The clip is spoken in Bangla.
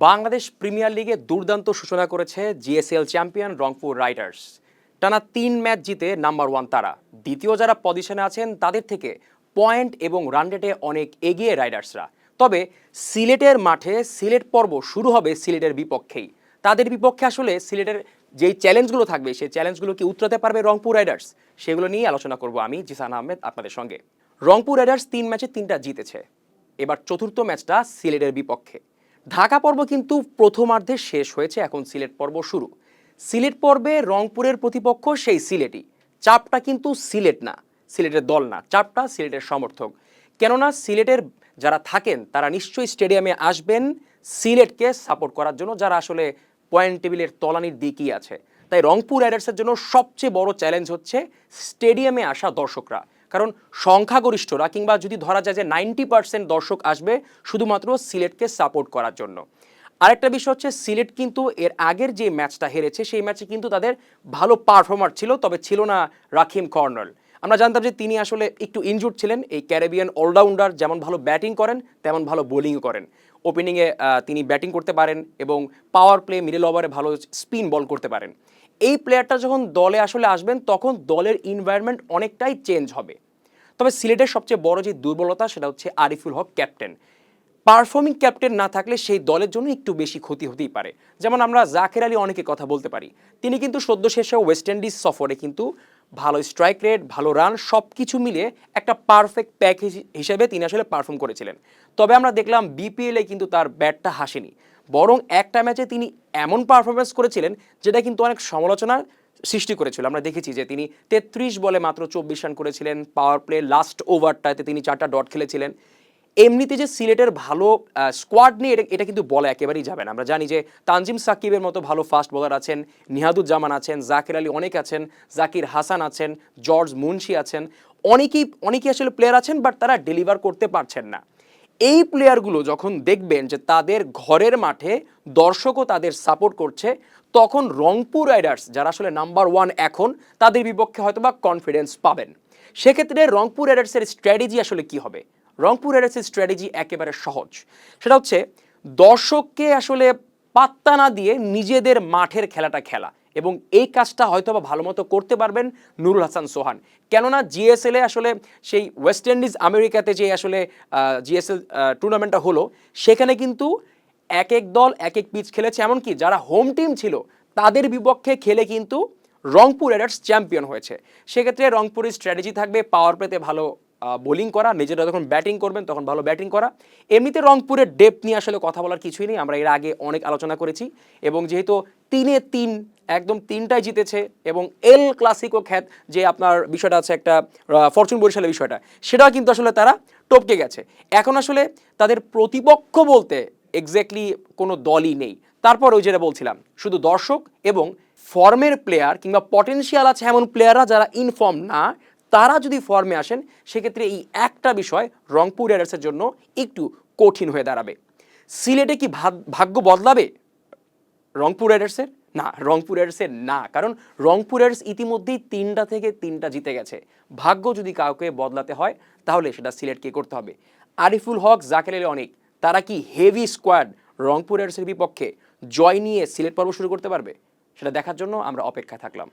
বাংলাদেশ প্রিমিয়ার লিগে দুর্দান্ত সূচনা করেছে জিএসএল চ্যাম্পিয়ন রংপুর রাইডার্স। টানা তিন ম্যাচ জিতে নাম্বার ওয়ান তারা। দ্বিতীয় যারা পজিশনে আছেন, তাদের থেকে পয়েন্ট এবং রান রেটে অনেক এগিয়ে রাইডার্সরা। তবে সিলেটের মাঠে সিলেট পর্ব শুরু হবে সিলেটের বিপক্ষেই। তাদের বিপক্ষে আসলে সিলেটের যেই চ্যালেঞ্জগুলো থাকবে, সেই চ্যালেঞ্জগুলো কি উতরাতে পারবে রংপুর রাইডার্স? সেগুলো নিয়ে আলোচনা করব আমি, জিসান আহমেদ, আপনাদের সঙ্গে। রংপুর রাইডার্স তিন ম্যাচে তিনটা জিতেছে। এবার চতুর্থ ম্যাচটা সিলেটের বিপক্ষে। ঢাকা পর্ব কিন্তু প্রথমার্ধে শেষ হয়েছে, এখন সিলেট পর্ব শুরু। সিলেট পর্বে রংপুরের প্রতিপক্ষ সেই সিলেটই। চাপটা কিন্তু সিলেট না, সিলেটের দল না, চাপটা সিলেটের সমর্থক। কেননা সিলেটের যারা থাকেন, তারা নিশ্চয়ই স্টেডিয়ামে আসবেন সিলেটকে সাপোর্ট করার জন্য, যারা আসলে পয়েন্ট টেবিলের তলানির দিকই আছে। তাই রংপুর রাইডার্সের জন্য সবচেয়ে বড় চ্যালেঞ্জ হচ্ছে স্টেডিয়ামে আসা দর্শকরা। কারণ সংখ্যাগরিষ্ঠরা কিংবা যদি ধরা যায় যে নাইনটি পার্সেন্ট দর্শক আসবে শুধুমাত্র সিলেটকে সাপোর্ট করার জন্য। আরেকটা বিষয় হচ্ছে সিলেট কিন্তু এর আগের যে ম্যাচটা হেরেছে, সেই ম্যাচে কিন্তু তাদের ভালো পারফর্মার ছিল, তবে ছিল না রাখিম কর্নাল। আমরা জানতাম যে তিনি আসলে একটু ইনজুর ছিলেন, এই ক্যারেবিয়ান অলরাউন্ডার যেমন ভালো ব্যাটিং করেন, তেমন ভালো বোলিংও করেন। ওপেনিংয়ে তিনি ব্যাটিং করতে পারেন এবং পাওয়ার প্লে মিডল ওভারে ভালো স্পিন বল করতে পারেন। এই প্লেয়ারটা যখন দলে আসলে আসবেন, তখন দলের ইনভায়রনমেন্ট অনেকটাই চেঞ্জ হবে। তবে সিলেটের সবচেয়ে বড় যে দুর্বলতা, সেটা হচ্ছে Ariful Haque captain performing captain না থাকলে সেই দলের জন্য একটু বেশি ক্ষতি হতেই পারে। যেমন আমরা জাকের আলী অনেকে কথা বলতে পারি। তিনি কিন্তু সদ্য শেষে ওয়েস্ট ইন্ডিজ সফরে কিন্তু ভালো স্ট্রাইক রেট ভালো রান সব কিছু মিলিয়ে একটা পারফেক্ট প্যাক হিসেবে তিনি আসলে পারফর্ম করেছিলেন। তবে আমরা দেখলাম বিপিএলে কিন্তু তার ব্যাটটা হাসেনি। বরং একটা ম্যাচে তিনি এমন পারফরমেন্স করেছিলেন, যেটা কিন্তু অনেক সমালোচনার সৃষ্টি করেছিল। আমরা দেখেছি যে তিনি তেত্রিশ বলে মাত্র চব্বিশ রান করেছিলেন পাওয়ার প্লে লাস্ট ওভারটাতে তিনি চারটা ডট খেলেছিলেন। এমনিতে যে সিলেটের ভালো স্কোয়াড নিয়ে এটা এটা কিন্তু বলা একেবারেই যাবে না। আমরা জানি যে তানজিম সাকিবের মতো ভালো ফাস্ট বোলার আছেন, নিহাদুজ্জামান আছেন, জাকির আলী অনেক আছেন, জাকির হাসান আছেন, জর্জ মুন্সি আছেন। অনেকেই অনেকেই আসলে প্লেয়ার আছেন বাট তারা ডেলিভার করতে পারছেন না। এই প্লেয়ারগুলো যখন দেখবেন যে তাদের ঘরের মাঠে দর্শকও তাদের সাপোর্ট করছে, তখন রংপুর রাইডার্স যারা আসলে নাম্বার ওয়ান এখন, তাদের বিপক্ষে হয়তো বা কনফিডেন্স পাবেন। সেক্ষেত্রে রংপুর রাইডার্সের স্ট্র্যাটেজি আসলে কি হবে? রংপুর রাইডার্সের স্ট্র্যাটেজি একেবারে সহজ। সেটা হচ্ছে দর্শককে আসলে পাত্তা না দিয়ে নিজেদের মাঠের খেলাটা খেলা। এবং এই কাজটা হয়তো বা ভালো মতো করতে পারবেন নুরুল হাসান সোহান। কেননা জিএসএলে আসলে সেই ওয়েস্ট ইন্ডিজ আমেরিকাতে যে আসলে জিএসএল টুর্নামেন্টটা হলো, সেখানে কিন্তু এক এক দল এক এক পিচ খেলেছে। এমনকি যারা হোম টিম ছিল, তাদের বিপক্ষে খেলে কিন্তু রংপুর রাইডার্স চ্যাম্পিয়ন হয়েছে। সেক্ষেত্রে রংপুরের স্ট্র্যাটেজি থাকবে পাওয়ার প্লেতে ভালো বোলিং করা। নিজেরা যখন ব্যাটিং করবেন, তখন ভালো ব্যাটিং করা। এমনিতে রংপুরের ডেপ নিয়ে আসলে কথা বলার কিছুই নেই। আমরা এর আগে অনেক আলোচনা করেছি। এবং যেহেতু তিনে তিন একদম তিনটাই জিতেছে এবং এল ক্লাসিকো খ্যাত যে আপনার বিষয়টা আছে একটা ফরচুন বরিশালের বিষয়টা, সেটাও কিন্তু আসলে তারা টপকে গেছে। এখন আসলে তাদের প্রতিপক্ষ বলতে এক্স্যাক্টলি কোনো দলই নেই। তারপর ওই যেটা বলছিলাম, শুধু দর্শক এবং ফর্মের প্লেয়ার কিংবা পটেনশিয়াল আছে এমন প্লেয়াররা যারা ইনফর্ম না, তারা যদি ফর্মে আসেন, সেক্ষেত্রে এই একটা বিষয় রংপুর রাইডার্সের জন্য একটু কঠিন হয়ে দাঁড়াবে। সিলেটে কি ভাগ- ভাগ্য বদলাবে রংপুর রাইডার্সের না রংপুর না। কারণ রংপুর ইতিমধ্যেই তিনটা থেকে তিনটা জিতে গেছে। ভাগ্য যদি কাউকে বদলাতে হয়, তাহলে সেটা সিলেক্টকে করতে হবে। আরিফুল হক, জাকের আলী অনেক। তারা কি হেভি স্কোয়াড রংপুর বিপক্ষে জয় নিয়ে সিলেট পর্ব শুরু করতে পারবে? সেটা দেখার জন্য আমরা অপেক্ষায় থাকলাম।